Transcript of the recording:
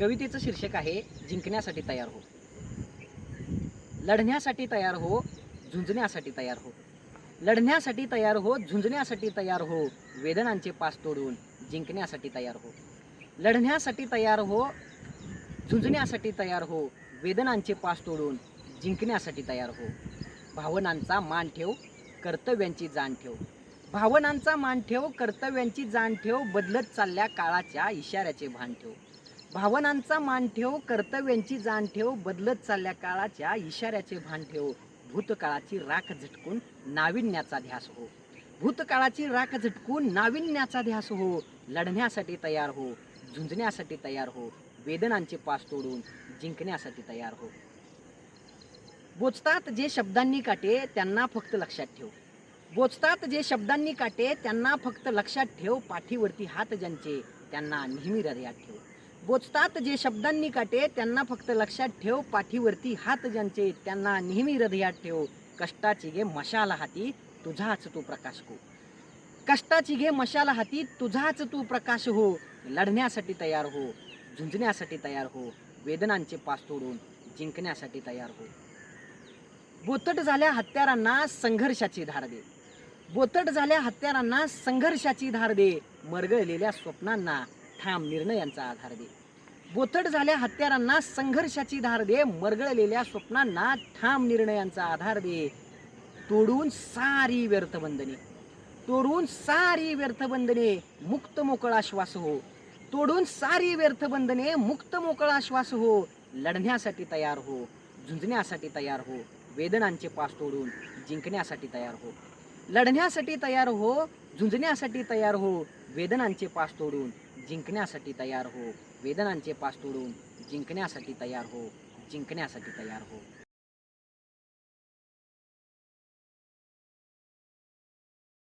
कवितेचं शीर्षक आहे जिंकण्यासाठी तयार हो. लढण्यासाठी तयार हो झुंजण्यासाठी तयार हो. लढण्यासाठी तयार हो झुंजण्यासाठी तयार हो वेदनांचे पास तोडून जिंकण्यासाठी तयार हो. लढण्यासाठी तयार हो झुंजण्यासाठी तयार हो वेदनांचे पास तोडून जिंकण्यासाठी तयार हो. भावनांचा मान ठेव कर्तव्यांची जाण ठेव. भावनांचा मान ठेव कर्तव्यांची जाण ठेव बदलत चालल्या काळाच्या इशाऱ्याचे भान ठेव. भावनांचा मान ठेव कर्तव्यांची जाण ठेव बदलत चालल्या काळाच्या इशाऱ्याचे भान ठेव भूतकाळाची राख झटकून नाविन्याचा ध्यास हो. भूतकाळाची राख झटकून नाविन्याचा ध्यास हो. लढण्यासाठी तयार हो. झुंजण्यासाठी तयार हो. वेदनांचे पास तोडून जिंकण्यासाठी तयार हो. बोचतात जे शब्दांनी काटे त्यांना फक्त लक्षात ठेव. बोचतात जे शब्दांनी काटे त्यांना फक्त लक्षात ठेव. पाठीवरती हात ज्यांचे त्यांना नेहमी हृदयात ठेव. बोचतात जे शब्दांनी काटे त्यांना फक्त लक्षात ठेव पाठीवरती हात ज्यांचे त्यांना नेहमी हृदयात ठेव. कष्टाची घे मशाला हाती तुझाच तू प्रकाश हो. कष्टाची घे मशाला हाती तुझाच तू प्रकाश हो. लढण्यासाठी तयार हो झुंजण्यासाठी तयार हो वेदनांचे पास तोडून जिंकण्यासाठी तयार हो. बोतट झाल्या हत्यारांना संघर्षाची धार दे. बोतट झाल्या हत्यारांना संघर्षाची धार दे. मरगळलेल्या स्वप्नांना ठाम निर्णयांचा आधार दे. बोथट झाल्या हत्यारांना संघर्षाची धार दे मरगळलेल्या स्वप्नांना ठाम निर्णयांचा आधार दे. तोडून सारी व्यर्थबंधने तोडून सारी व्यर्थबंधने मुक्त मोकळा श्वास हो. तोडून सारी व्यर्थबंधने मुक्त मोकळा श्वास हो. लढण्यासाठी तयार हो. झुंजण्यासाठी तयार हो. वेदनांचे पास तोडून जिंकण्यासाठी तयार हो. लढण्यासाठी तयार हो. झुंजण्यासाठी तयार हो. वेदनांचे पास तोडून जिंकण्यासाठी तयार हो. वेदनांचे पास तोडून जिंकण्यासाठी तयार हो. जिंकण्यासाठी तयार हो.